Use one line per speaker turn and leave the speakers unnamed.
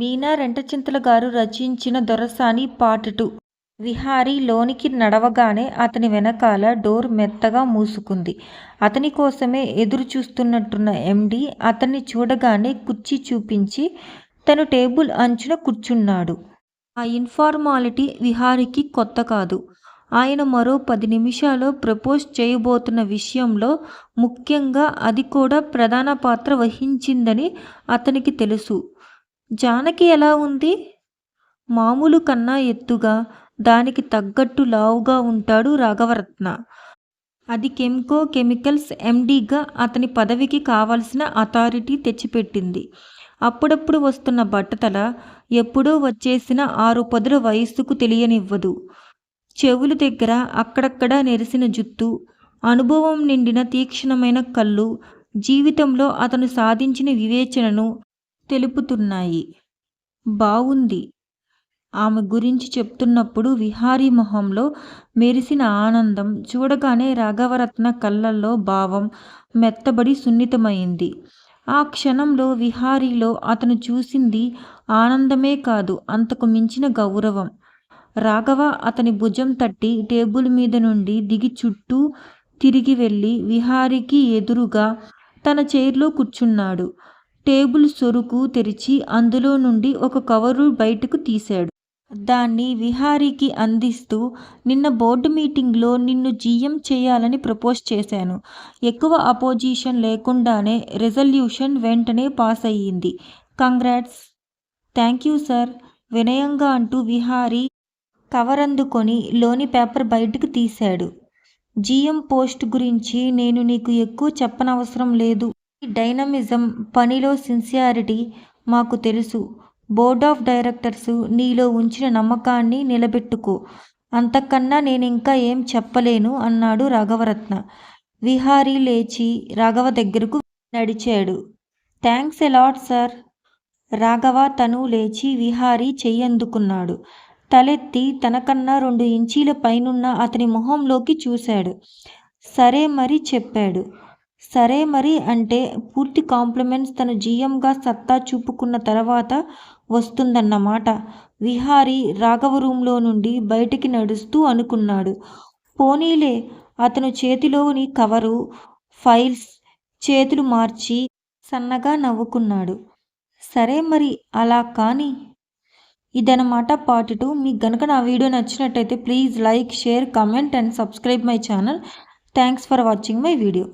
మీనా రెంటచింతల గారు రచించిన దొరసాని part two Vihari లోనికి నడవగానే అతని వెనకాల డోర్ మెత్తగా మూసుకుంది. అతని కోసమే ఎదురు చూస్తున్నట్టున్న ఎండి అతన్ని చూడగానే కుర్చీ చూపించి తను టేబుల్ అంచున కూర్చున్నాడు. ఆ ఇన్ఫార్మాలిటీ విహారీకి కొత్తకాదు. ఆయన మరో పది నిమిషాల్లో ప్రపోజ్ చేయబోతున్న విషయంలో ముఖ్యంగా అది కూడా ప్రధాన పాత్ర వహించిందని అతనికి తెలుసు. జానకి ఎలా ఉంది? మామూలు కన్నా ఎత్తుగా, దానికి తగ్గట్టు లావుగా ఉంటాడు రాఘవరత్న. అది కెమ్కో కెమికల్స్ ఎండీగా అతని పదవికి కావలసిన అథారిటీ తెచ్చిపెట్టింది. అప్పుడప్పుడు వస్తున్న బట్టతల, ఎప్పుడో వచ్చేసిన ఆరు పదుల వయస్సుకు తెలియనివ్వదు. చెవులు దగ్గర అక్కడక్కడా నెరిసిన జుత్తు, అనుభవం నిండిన తీక్షణమైన కళ్ళు జీవితంలో అతను సాధించిన వివేచనను తెలుపుతున్నాయి. బావుంది. ఆమె గురించి చెప్తున్నప్పుడు విహారీ మొహంలో మెరిసిన ఆనందం చూడగానే రాఘవరత్న కళ్ళల్లో భావం మెత్తబడి సున్నితమైంది ఆ క్షణంలో విహారీలో అతను చూసింది ఆనందమే కాదు అంతకు మించిన గౌరవం. రాఘవ అతని భుజం తట్టి టేబుల్ మీద నుండి దిగి చుట్టూ తిరిగి వెళ్ళి విహారీకి ఎదురుగా తన చైర్లో కూర్చున్నాడు. టేబుల్ సొరుకు తెరిచి అందులో నుండి ఒక కవరు బయటకు తీశాడు. దాన్ని విహారీకి అందిస్తూ నిన్న బోర్డు మీటింగ్లో నిన్ను జీఎం చేయాలని ప్రపోజ్ చేశాను. ఎక్కువ అపోజిషన్ లేకుండానే రిజల్యూషన్ వెంటనే పాస్ అయ్యింది కంగ్రాట్స్! యూ సార్ వినయంగా అంటూ విహారీ కవరందుకొని లోని పేపర్ బయటకు తీశాడు. జీఎం పోస్ట్ గురించి నేను నీకు ఎక్కువ చెప్పనవసరం లేదు. డైనమిజం, పనిలో సిన్సియారిటీ మాకు తెలుసు. బోర్డ్ ఆఫ్ డైరెక్టర్స్ నీలో ఉంచిన నమ్మకాన్ని నిలబెట్టుకో. అంతకన్నా నేనింక ఏం చెప్పలేను అన్నాడు రాఘవరత్న. విహారీ లేచి రాఘవ దగ్గరకు నడిచాడు. Thanks allot sir! రాఘవ తను లేచి విహారీ చెయ్యందుకున్నాడు. తలెత్తి తనకన్నా రెండు ఇంచీల పైనున్న అతని మొహంలోకి చూశాడు. సరే మరి చెప్పాడు. సరే మరి అంటే పూర్తి కాంప్లిమెంట్స్ తను జీఎంగా సత్తా చూపుకున్న తర్వాత వస్తుందన్నమాట విహారీ రాఘవ రూంలో నుండి బయటికి నడుస్తూ అనుకున్నాడు. పోనీలే అతను చేతిలోని కవరు, ఫైల్స్ చేతులు మార్చి సన్నగా నవ్వుకున్నాడు. సరే మరి అలా కానీ! ఇదనమాట పార్ట్ టూ మీకు గనక నా వీడియో నచ్చినట్టయితే please like, share, comment and subscribe my channel thanks for watching my video.